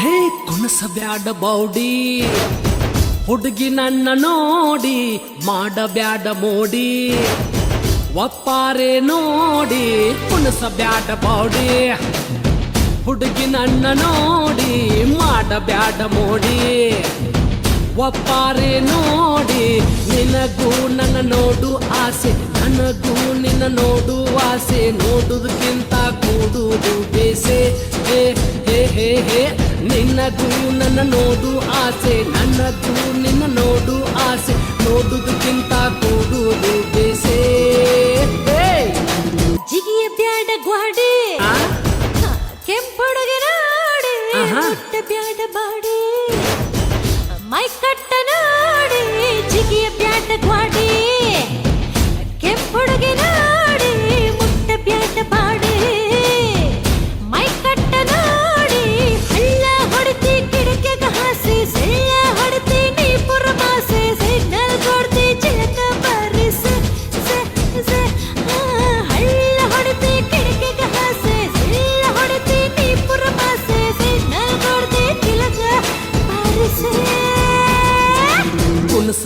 ಹೇ ಕುಣಸಬ್ಯಾಡ body ಹುಡುಗಿ ನನ್ನ ನೋಡಿ, ಮಾಡಬ್ಯಾಡ ಮೋಡಿ. ಒಪ್ಪಾರೆ ನೋಡಿ ಕುಣಸಬ್ಯಾಡ ಬೌಡಿ ಹುಡುಗಿ ನನ್ನ ನೋಡಿ, ಮಾಡಬ್ಯಾಡ ಮೋಡಿ. ಒಪ್ಪಾರೆ ನೋಡಿ, ನಿನಗೂ ನನ್ನ ನೋಡು ಆಸೆ. ನನಗೂ ನಿನ್ನ ನೋಡು ಆಸೆ. ನೋಡುವುದಕ್ಕಿಂತ ಕೂಡುದು ಬೇಸೆ. ಹೇ ಹೇ ಹೇ ಹೇ ನಿನ್ನಗೂ ನನ್ನ ನೋಡು ಆಸೆ. ನನ್ನದು ನಿನ್ನ ನೋಡು ಆಸೆ. ನೋಡುವುದಕ್ಕಿಂತ ಕೂಡುವುದು ಬೇಸೆ. ಜಿಗಿಯ ಬ್ಯಾಡ ಗ್ವಾಡಿ. ಕೆಂಪೊಡಗೆ ನಾಡಿ. ಮುಟ್ಟ ಬ್ಯಾಡ ಬಾಡೆ. ಮೈ ಕಟ್ಟ ನಾಡಿ. ಜಿಗಿಯ ಬ್ಯಾಡ ಗ್ವಾಡಿ. ಕೆಂಪೊಡಗೆ ನಾಡೆ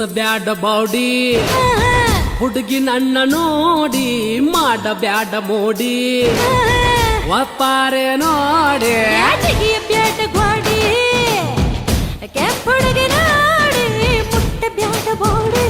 ಕುಣಸಬ್ಯಾಡ ಬಾಡಿ ಹುಡುಗಿ ನನ್ನ ನೋಡಿ ಮಾಡ ಬ್ಯಾಡ ಮೋಡಿ. ಒಪ್ಪಾರೆ ನೋಡಿ. ಬ್ಯಾಡ ಗೋಡಿ. ಕೆಂಪುಡುಗಿ ನಾಡಿ ಮುಟ್ಟ ಬ್ಯಾಡ ಬೋಡಿ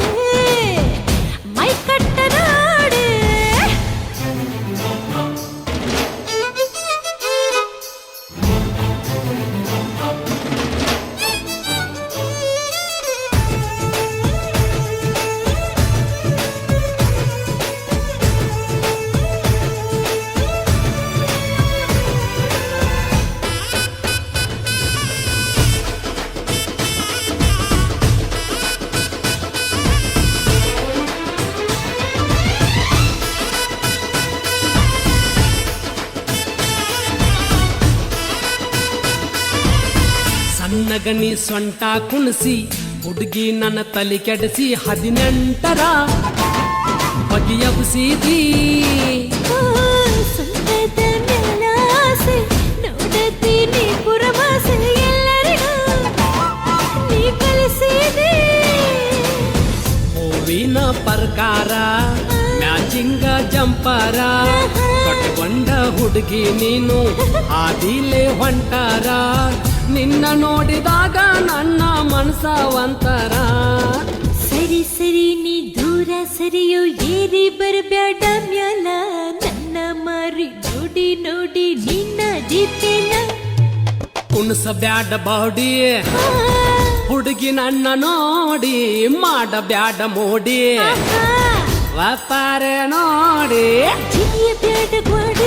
ಸಣ್ಣಗನಿ ಸೊಂಟ ಕುಣಿಸಿ ಹುಡುಗಿ ನನ್ನ ತಲೆ ಕೆಡಿಸಿ ಹದಿನೆಂಟರ ಬಗೆಯಬಸಿದಿ ಓ, ಸುಂದರದ ಮೇಲಾಸೆ ನೋಡತೀನಿ ಪುರಮಾಸೆ ಎಲ್ಲರಿಗೂ ನೀ ಕಲಿಸಿದೆ ಹೂವಿನ ಪ್ರಕಾರ ಮ್ಯಾಚಿಂಗ ಜಂಪರ ಕಟ್ಕೊಂಡ ಹುಡುಗಿ ನೀನು ಆದಿಲೆ ಹೊಂಟಾರ ನಿನ್ನ ನೋಡಿದಾಗ ನನ್ನ ಮನಸ ಒಂತರ ಸರಿ ಸರಿ ನೀ ದೂರ ಸರಿಯೋ ಏರಿ ಬರಬೇಡ ಮ್ಯಾಲ. ನನ್ನ ಮಾರಿ ನೋಡಿ ನೋಡಿ ನಿನ್ನ ಜಿಪ್ಪಿನ ಕುಣಸ ಬ್ಯಾಡ ಬಾಡಿ ಹುಡುಗಿ ನನ್ನ ನೋಡಿ ಮಾಡಬ್ಯಾಡ ಮೋಡಿ. ವ್ಯಾಪಾರ ನೋಡಿ. ಬೇಡ ಬ್ಯಾಡ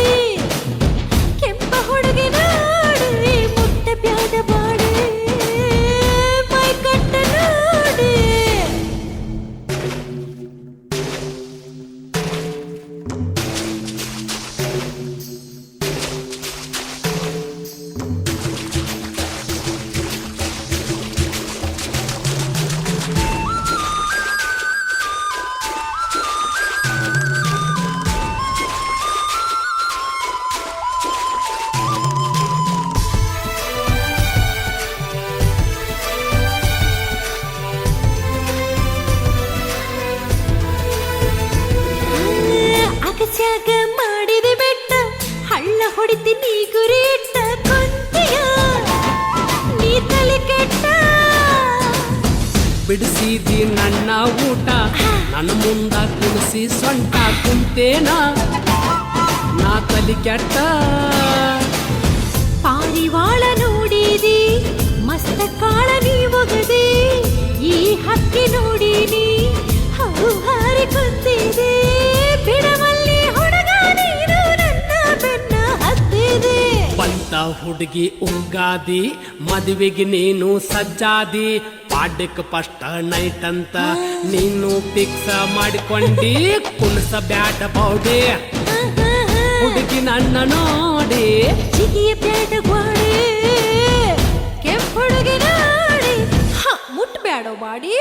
ಅಗಸ್ಯಾಗ ಮಾಡಿದೆ ಬೆಟ್ಟ ಹಳ್ಳ ಹೊಡಿತಿ ನೀ ಗುರಿ ಇಟ್ಟ ಕೊಂತಿಯ ನೀ ತಲೆ ಕೆಟ್ಟ. ಬಿಡಿಸಿದಿ ನನ್ನ ಊಟ ನನ್ನ ಮುಂದ ಕುಣಿಸಿ ಸೊಂಟ ಕುಂತೇನ. ನಾ ತಲಿ ಕೆಟ್ಟ. ಹುಡುಗಿ ಉಗಾದಿ ಮದುವೆಗೆ ನೀನು ಸಜ್ಜಾದಿ. ಪಾಡ್ಯಕ್ಕೆ ಫಸ್ಟ್ ನೈಟ್ ಅಂತ ನೀನು ಫಿಕ್ಸ್ ಮಾಡಿಕೊಂಡಿ ಕುಣಸ ಬ್ಯಾಟ ಬೌಡಿ ಹುಡುಗಿ ನನ್ನ ನೋಡಿ. ಜಿಗಿಯ ಬ್ಯಾಡ ಗ್ವಾಡಿ ಕೆಂಪುಡುಗೆ ನಾಡಿ. ಹ ಮುಟ್ಬ್ಯಾಡೋ ಬಾಡಿ.